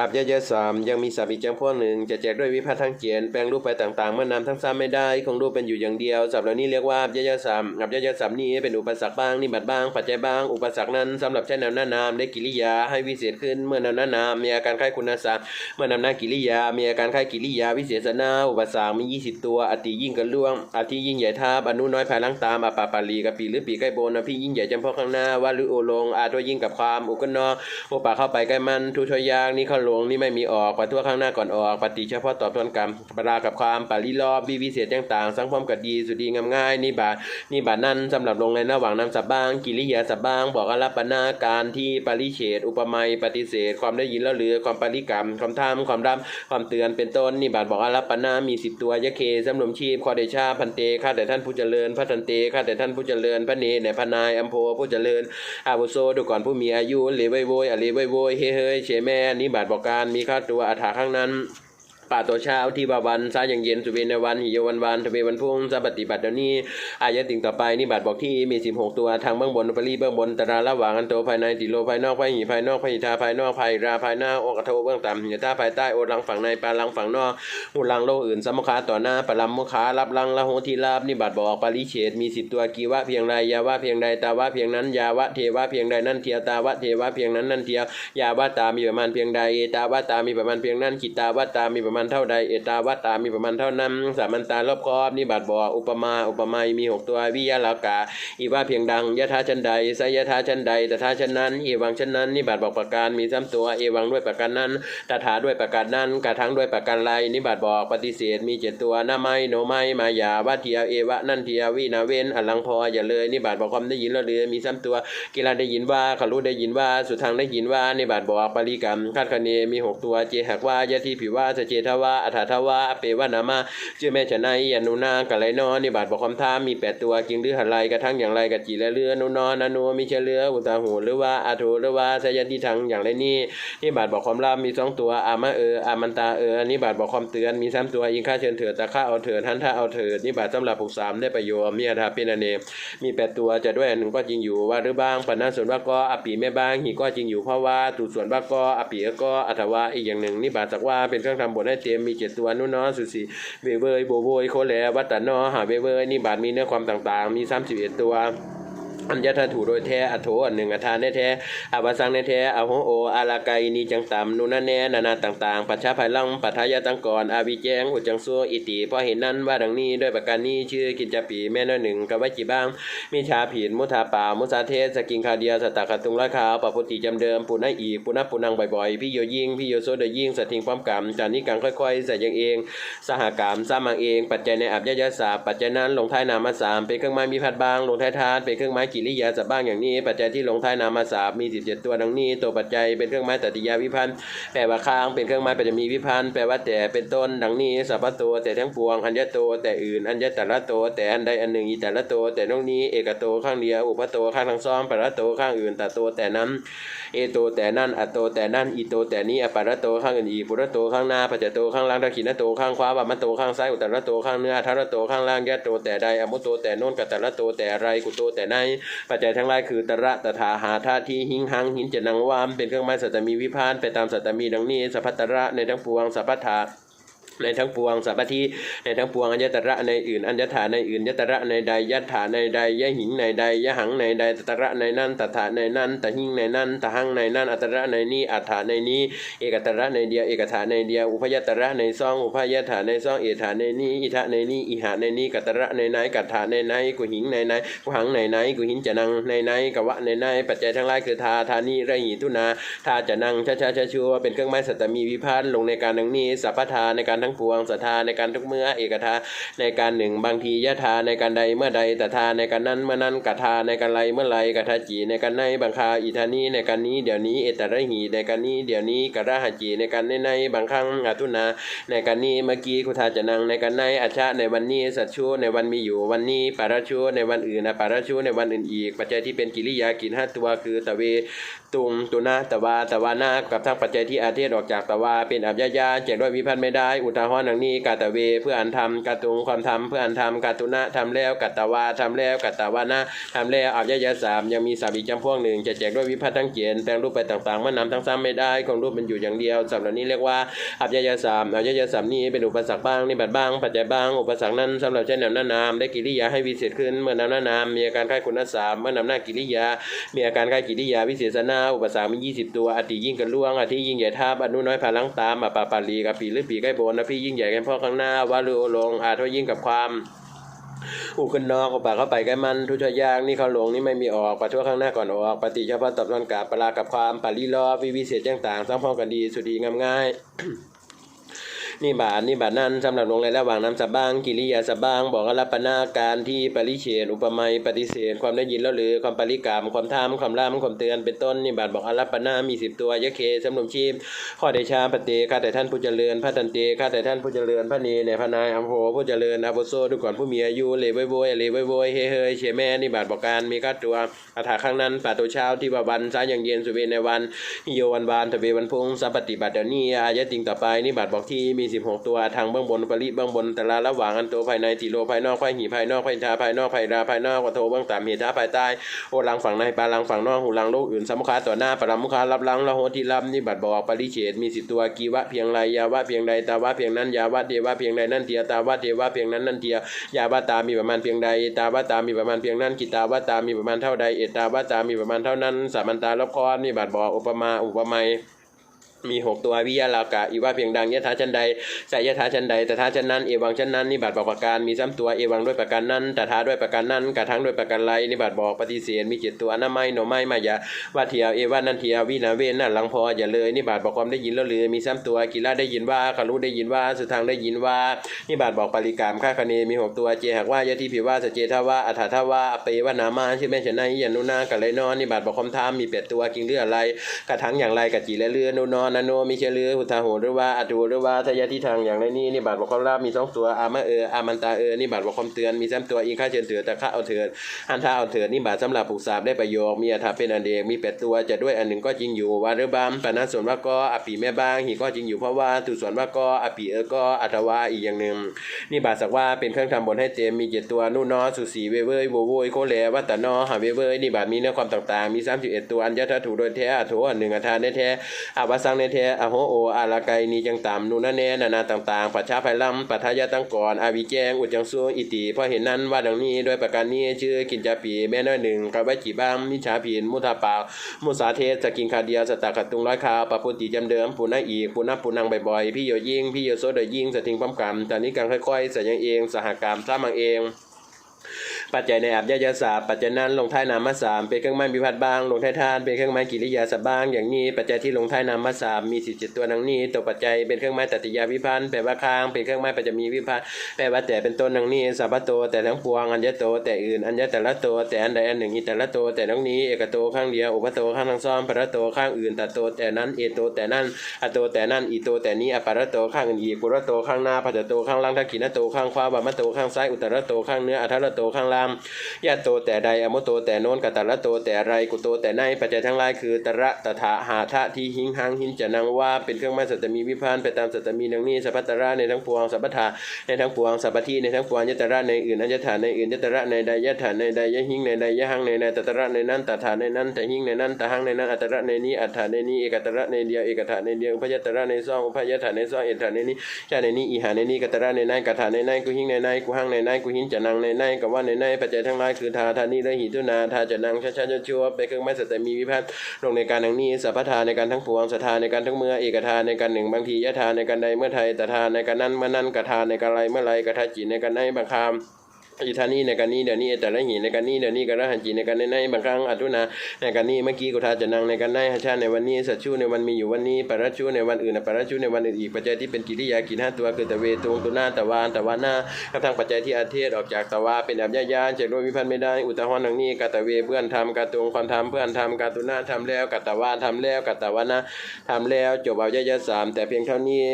อับยะยะสามยังมีศัพท์อีกจำพวกหนึ่งจะแจกด้วยวิพัฒน์ทั้งเขียนแปลงรูปไปต่างๆเมื่อนำทั้งซ้ำไม่ได้คงรูปเป็นอยู่อย่างเดียวศัพท์เหล่านี้เรียกว่าอับยะยะสามอับยะยะสามนี้เป็นอุปสรรคบ้างนิบัติบ้างปัจจัยบ้าง อุปสรรคนั้นสำหรับใช้นำหน้านามได้กิริยาให้วิเศษขึ้นเมื่อนำหน้านามมีอาการคล้ายคุณศัพท์เมื่อนำหน้ากิริยา มีอาการคล้ายกิริยาวิเศษนาอุปสรรคมี20 ตัวอติยิ่งกันล่วงอติยิ่งใหญ่ทาบอนุน้อยภายลังตามอปาปาลีกับปีหรือปีใกล้โบนอพี่ยิ่งใหญ่จำพาะข้างหน้าวาหรือโอลงอาตัวยิ่งกับความอุกนอโอปาเข้าไปใกล้มันทุทยางนี่เข้าลงนี่ไม่มีออกปัทั่วข้างหน้าก่อนออกปฏิเฉพาะตอบทวนกรรมปรากับความปาริรอบวิวิเศษต่างๆ สังพร้อมกับดีสุดีงามง่ายนี่บานี่บานั้นสำหรับลงในระหว่างนำสับบ้าง กิริยาสับบ้าง บอกอรัปนาการที่ปริเฉดอุปมาปฏิเสธ ความได้ยินแล้วเหลือความปริกรรมความทำความรำความเตือนเป็นต้นนี่บาบอกอรัปนามีสิบตัวยะเคสำรวมชีพขอเดชาพันเตข้าแต่ท่านผู้เจริญพระทันเตข้าแต่ท่านผู้เจริญพระเนในพระนายอัมโพผู้เจริญอาวุโสดูก่อนผู้มีอายุเลว้โวยอเลว้โวยเฮ้เฮ้ยเชแม่นิบาทบอกการมีค่าตัวอัฐาข้างนั้น ป่าตัวเช้าที่บาวันซาอย่างเย็นสุเวนวันหิยวันวันทเววันพุ่งจะปฏิบัติเดี๋ยวนี้อายะติ่งต่อไปนิบาทบอกที่มี16ตัวทางเบื้องบนอุปรีเบื้องบนตราระหว่างอันโตภายในติโลภายนอกภายหีภายนอกภายทาภายนอกภายราภายหน้าโอกระโทเบื้องต่ำหิยตาภายใต้โอรังฝั่งในปาลังฝั่งนอกหูลังโลกอื่นสมคาต่อหน้าปลัมมุขารับลังละโหทีลาบนิบาทบอกปาริเฉดมีสิบตัวกีวะเพียงไรยาวะเพียงใดตาวะเพียงนั้นยาวะเทวะเพียงใดนั่นเทียวตาวะเทวะเพียงนั้นนั่นเทียวยาวะตามีประมาณเพียงใดตาวะตามีประมาณเพียงนั้นกิตาวะตามีประมาณเท่าใด เอตาวะตามีประมาณเท่านั้นสามัญตารอบครอบนิบาทบอกอุปมาอุปไมยมีหกตัววิยาลากาอีว่าเพียงดังยะทาชันใดไสยะทาชันใดตถาชันนั้นเอวังชันนั้นนิบาตบอกประการมีซ้ำตัวเอวังด้วยประการนั้นตถาด้วยประการนั้นกระทั้งด้วยประการไรนิบาตบอกปฏิเสธมีเจ็ดตัวหน้าไม้โนไม้มายาวัตเทียเอวะนั่นเทียวินาเวนอลังพออย่าเลยนิบาตบอกความได้ยินแล้วเรือมีซ้ำตัวกีฬาได้ยินว่าขลุได้ยินว่าสุทางได้ยินว่านิบาตบอกปริกรรมคาดคะเนมีหกตัวเจหักว่ายะทีผิวว่าสเจทว่าอัฏฐทว่าเปวนามาชื่อแม่ชนายยานุนากะไรนอนิบาตบอกความท่ามีแปดตัวกิงหรือหันไรกระทั่งอย่างไรกะจีและเรือนุนอนานัวมีเชเรืออุตาหูหรือว่าอาโทหรือว่าสยันที่ทังอย่างไรนี่นิบาตบอกความลามีสองตัวอามาเอออามันตาเออนิบาตบอกความเตือนมีสามตัวยิงค่าเชิญเถิดตะค่าเอาเถิดทันท่าเอาเถิดนิบาตสำหรับผูกสามได้ประโยชน์มีอาถาเป็นอเนมีแปดตัวจะด้วยหนึ่งก็จริงอยู่ว่าหรือบ้างปัญนาส่วนว่าก็อปีแม่บ้างหีก็จริงอยู่เพราะว่าตุส่วนว่าก็อปีก็อัตวาอีกอย่างหนึ่งนิบาตสักว่าเป็นเครื่องทำบทให้เตรียมมีเจ็ดตัวนุ่นนอสุสีเวเวยโบโวยโคแลวัตตนอหาเวเวยนี่บาทมีเนื้อความต่างๆ มีสามสิบเอ็ดตัว อัญญาธาถูโดยแท้อัโถอันหนึ่งอัทานแท้อาวสังได้แท้อโหโออาลาไกนีจังตำนุนันแน่นานาต่าง ๆ ปัจฉาภายลังปัทายาตังก่อนอาวิแจงหุจังซัวอิติเพราะเห็นนั้นว่าดังนี้ด้วยประการนี้ชื่อกินจาปีแม่น้อยหนึ่งกับวจิบ้าง มีชาผินมุทาป่ามุสาเทศสกิงคาเดียสตากตุงราคาวปพุติจำเดิมปุณอีปุณปุนังบ่อยๆพี่โยยิ่งพี่โยโซเดยิ่งสถิงความกรรมจานนี้กังค่อยๆใส่ยังเอง สหกรรมสร้างมังเอง ปัจจัยในอับยะยะสาปัจจัยนั้นลงท้ายนามาสามเป็นเครื่องไม้มีพัดบางลงท้ายทานเป็นเครื่องไม้กิริยาสับบ้างอย่างนี้ ปัจจัยที่ลงท้ายนามาสามมี 17 ตัวดังนี้ ตัวปัจจัยเป็นเครื่องหมายตติยาวิพันธ์แปลว่าค้างเป็นเครื่องหมายปัจจมีวิพันธ์แปลว่าแต่เป็นต้นดังนี้สัพพะตัวแต่ทั้งปวงอัญญโตแต่อื่นอัญญแต่ละโตแต่อันใดอันหนึ่งอีแต่ละโตแต่ตรงนี้เอกโตข้างเดียวอุปโตข้างทั้งซ้อมปรตโตข้างอื่นแต่โตแต่นั้น เอโตแต่นั่นอัตโตแต่นั่นอีโตแต่นี้อปาระโตข้างอื่นอีปุระโตข้างหน้าปัจจโตข้างล่างทักขินโตข้างขวาบัมโตข้างซ้ายอุตระโตข้างเนื้อทาระโตข้างล่างยะโตแต่ใดอมุตโตแต่โน้นกัตตระโตแต่ไรกุโตแต่ในปัจจัยทั้งหลายคือตระตถาหาธาที่หิงหังหินจะนังวามเป็นเครื่องไม้สัตมีวิพานไปตามสัตตมีดังนี้สัพพตระในทั้งปวงสัพพทา ในทั้งปวงสัพพทีในทั้งปวงอัญญตระในอื่นอัญญถาในอื่นยตระในใดยัตถาในใดยะหิงในใดยะหังในใดตตระในนั้นตถาในนั้นตหิงในนั้นตหังในนั้นอัตระในนี้อัฏฐาในนี้ เอกตระในเดียวเอกถาในเดียวอุพยตระในซองอุพยถาในซองเอถาในนี้อิทะในนี้อิหาในนี้กัตระในไหนกัตถาในไหนกุหิงในไหนกุหังในไหนกุหินจะนังในไหนกวะในไหนปัจจัยทั้งหลายคือทาทานิระหิทุนาทาจะนังชาชาชาชัวเป็นเครื่องไม้สัตตมีวิพานลงในการดังนี้สัพพทาในการทั้งปวงสัทธาในการทุกเมื่อเอกทาในการหนึ่งบางทียะทาในการใดเมื่อใดตถาในการนั้นเมื่อนั้นกัทาในการไรเมื่อไรกัทาจีในการในบางคาอิธานีในการนี้เดี๋ยวนี้เอตระหีในการนี้เดี๋ยวนี้กระหจีในการในในบางครั้งอาทุนาในการนี้เมื่อกี้คุทาจะนังในการในอัชะในวันนี้สัตชูในวันมีอยู่วันนี้ปาราชูในวันอื่นนะปาราชูในวันอื่นอีก ปัจจัยที่เป็นกิริยากินห้าตัวคือตะเวตุงตุนาตะวาตะวานากับทั้งปัจจัยที่อาเทศออกจากตะวาเป็นอับยายาแจกด้วยวิพัฒน์ไม่ได้อุทาหรณ์ดังนี้กาตะเวเพื่ออันทำกาตุงความทำเพื่ออันทำกาตุนะทำแล้วกัตตวาทำแล้วกัตตวานะทำแล้วอับยยสามยังมีสามอีกจำพวกหนึ่งจะแจกด้วยวิพัฒน์ทั้งเกียนแปลงรูปไปต่างๆเมื่อนำทั้งซ้ำไม่ได้คงรูปเป็นอยู่อย่างเดียวสำหรับนี้เรียกว่าอับยยสามอับยยสามนี้เป็นอุปสรรคบ้างนิบัติบ้างปัจจัยบ้างอุปสรรคนั้นสำหรับใช้นำหน้านามได้กิริยาให้วิเศษขึ้นเมื่อนำหน้านามมีอาการคล้ายคุณสามเมื่อนำหน้ากิริยา มีอาการคล้ายกิริยาวิเศษนาอุปสรรคมี20 ตัวอติยิ่งกันล่วงอธิยิ่งใหญ่ท่าบอนุน้อยพลังตามอปาปาลีกับปีหรือปีใกล้โบนนะพี่ยิ่งใหญ่กันพ่อข้างหน้าวารุโอลงอาทวยิ่งกับความอุกันนอกปากเข้าไปกันมัน ทุชยางนี่เขาหลงนี่ไม่มีออกปะทั่วข้างหน้าก่อนออกปฏิเฉพาะตอบรอนกาปลากับความปาลีลอวิวิเศษต่างๆสร้างพร้อมกันดีสุดดีงามง่าย นี่บาทนี่บาทนั่นสำหรับลงในระหว่างน้ำสะบ้างกิริยาสะบ้าง บอกรับปนาการที่ปริเฉดอุปมาปฏิเสธ ความได้ยินแล้วหรือความปริกรรมความทามความล่ามความเตือนเป็นต้นนี่บาทบอกอรับปนามีสิบตัวยะเคสำนมชีพ ข้อเดชาปฏิข้าแต่ท่านผู้เจริญพระตันเตข้าแต่ท่านผู้เจริญพระเนในพระนายอัมโหผู้เจริญอาบุโซดูก่อนผู้มีอายุเลวโวยเลวโวยเฮเฮยเชแม่นี่บาทบอกการมีก้าตัวอาถาข้างนั้นป่าตัวเช้าที่ว่าวันซ้ายอย่างเย็นสุเวในวันโยวันวานทเววันพุงสัปฏิบัติเดี๋ยวนี้อายะติงต่อไปนี่บาทบอกที่มี16ตัวทางเบื้องบนปริเบื้องบนแต่ละระหว่างอันตัวภายในติโลภายนอกภายหีภายนอกภายทาภายนอกภายราภายนอกวัโทเบื้องต่ำเหตุภายใต้โอลังฝั่งในปาลังฝั่งนอกหูลังโลกอื่นสมุขาต่อหน้าปรมุขารับลังละโหที่รับนี่บาทบอกปริเฉดมีสิบตัวกีวะเพียงไรยาวะเพียงใดตาวะเพียงนั้นยาวะเทวะเพียงใดนั่นเทียตาวะเทวะเพียงนั้นนั่นเทียยาวะตามีประมาณเพียงใดตาวะตามีประมาณเพียงนั้นกิตาวะตามีประมาณเท่าใดเอตาวะตามีประมาณเท่านั้นสามัญตาลบคอนนี่บาทบอกอุปมาอุปไมย มีหกตัววิยาลากะอีว่าเพียงดังยะถาชันใดใส่ยะถาชันใดแต่ถาชันนั้นเอวังชันนั้นนิบัตบอกประการมีซ้ำตัวเอวังด้วยประการนั้นแต่ถาด้วยประการนั้นกระทั้งด้วยประการไรนิบัตบอกปฏิเสธมีเจ็ดตัวน้าไม่หนอไม่มายาว่าเทียวเอว่านันเทียววินาเวนนั่นหลังพออย่าเลยนิบัตบอกความได้ยินแล้วเลยมีซ้ำตัวกิระได้ยินว่าคารุได้ยินว่าสุทางได้ยินว่านิบัตบอกปริกรรมค่าคเนมีหกตัวเจหากว่ายะที่ผิวว่าสเจทว่าอัฏฐทว่าอเปวานามาชื่อแม่ชนะยันนุนากัเลยนอนนิบัตบอกความทามมีเป็ดตัวกิงเลืออะไรกระทั้งอย่างไรกะจีและเรือนุนอนนโนมีเชลือพุทธาโหหรือว่าอัตูหรือว่าทายาที่ทางอย่างในนี้นี่บาทบอกความราบมีสองตัวอามาเอออามันตาเออนี่บาทบอกความเตือนมีสามตัวอิงค่าเชิญเถือแต่ค่าเอาเถือนอันท่าเอาเถือนนี่บาทสำหรับผูกสาบได้ประโยคมีอัฐาเป็นอันเดกมีแปดตัวจะด้วยอันหนึ่งก็จริงอยู่วาหรือบามปณะส่วนว่าก็อปีแม่บ้างหีก็จริงอยู่เพราะว่าตุส่วนว่าก็อปีเออก็อัตวาอีกอย่างหนึ่งนี่บาทสักว่าเป็นเครื่องทำบนให้เต็มมีเจ็ดตัวนู่นนอสุสีเวเวยโวโวยโคแลวัตตนอหาเวเวนี่บาทมีเนื้อความต่างๆ มีสามสิบเอ็ดตัวอันยัตถูโดยแท้อัโถอันหนึ่งอัฐานแท้อาวสังแท้อโหโออาลาไกนีจังตามนูนนแนนานาต่างๆปัจฉาภัยลำปัทยาตั้งก่อนอาวิแจงอุดจังซูอิติพราะเห็นนั้นว่าดังนี้ด้วยประการนี้ชื่อกินจาปีแม่น้อยหนึ่งกับว้จีบ้างมิจฉาผีนมุทาปามุสาเทศจะกินคาเดียสตากัตุงร้อยคาวปะพุติจำเดิมปูนาอีกปูนาปูนังบ่อยๆพี่โยยิ่งพี่โยโซเดยยิ่งสติงพร้อมกันแต่นี้การค่อยๆใส่ยังเอง สหกรรมสร้างมังเอง ปัจจัยในอับยายาศาสปัจจัยนั้นลงท้ายนามมาสามเป็นเครื่องหมายวิพัฒน์บ้าง ลงท้ายทานเป็นเครื่องหมายกิริยาสบ้าง อย่างนี้ปัจจัยที่ลงท้ายนามมาสามมีสิบเจ็ดตัวดังนี้ ตัวปัจจัยเป็นเครื่องหมายตติยาวิพันธ์แปลว่าค้างเป็นเครื่องหมายปัจจมีวิพันธ์แปลว่าแต่เป็นต้นดังนี้สัพพโตแต่ทั้งปวงอัญญโตแต่อื่นอัญญแต่ละโตแต่อันใดอันหนึ่งอีแต่ละโตแต่ดังนี้เอกโตข้างเดียวอุปโตข้างทั้งซ้อมปรโตข้างอื่นตัโตแต่นั้นเอโตแต่นั้นอโตแต่นั้นอีโตแต่นี้อปรโตข้างอื่นอีกปุรโตข้างหน้าปัจจโตข้างล่างทักขินโตข้างขวาบามโตข้างซ้ายอุตรโตข้างเนื้ออัทรโตข้างล่างยะโตแต่ใดอมุโตแต่โน้นกตตะละโตแต่ไรกุโตแต่ในปัจจัยทั้งหลายคือตระตถาหาทะทีหิงหังหินจะนังว่าเป็นเครื่องหมายสัตตมีวิพานไปตามสัตตมีดังนี้สัพพตระในทั้งปวงสัพพทาในทั้งปวงสัพพทีในทั้งปวงยตระในอื่นอัญญฐานในอื่นยตระในใดยะฐานในใดยะหิงในใดยะหังในใดตตระในนั้นตถาในนั้นแต่หิงในนั้นตหังในนั้นอัตระในนี้อัฏฐานในนี้เอกตระในเดียวเอกฐานในเดียวพยตระในซองพยฐาในซองเอกฐาในนี้ชาในนี้อีหาในนี้กตระในนั้นกฐาในนั้นกุหิงในนั้นกุหังในนั้นกุหิงจะนังในนั้นกว่าในนั้นปัจจัยทั้งหลายคือทาทานีและหิตุนาทาจะนังชาชาชัวเป็นเครื่องไม้สัตตมีวิพัฒน์ลงในการดังนี้สัพพทาในการทั้งปวงสัทาในการทั้งเมื่อเอกทานในการหนึ่งบางทียะทานในการใดเมื่อไทยตทาในการนั้นเมื่อนั้นกทานในการไรเมื่อไรกทาจิตในการในบางคำ อิทานีในการนี้เดี๋ยวนี้แต่ละหีในการนี้เดี๋ยวนี้กระหันจีในการในในบางครั้งอัตุนาในการนี้เมื่อกี้กุทาจะนังในการในหชาในวันนี้สัจชูในวันมีอยู่วันนี้ปรัชชูในวันอื่นปรัชชูในวันอื่นอีกปัจจัยที่เป็นกิริยากินห้าตัวคือตะเวตุงตุนาตะวานตะวานากับทางปัจจัยที่อาเทศออกจากตะวาเป็นอับยายานจากด้วยวิพันธ์ไม่ได้อุตหะดังนี้กตะเวเพื่อนทำกตุงความทำเพื่อนทำกตุนาทำแล้วกตะวานทำแล้วกตะวานาทำแล้วจบเอายายาสามแต่เพียงเท่านี้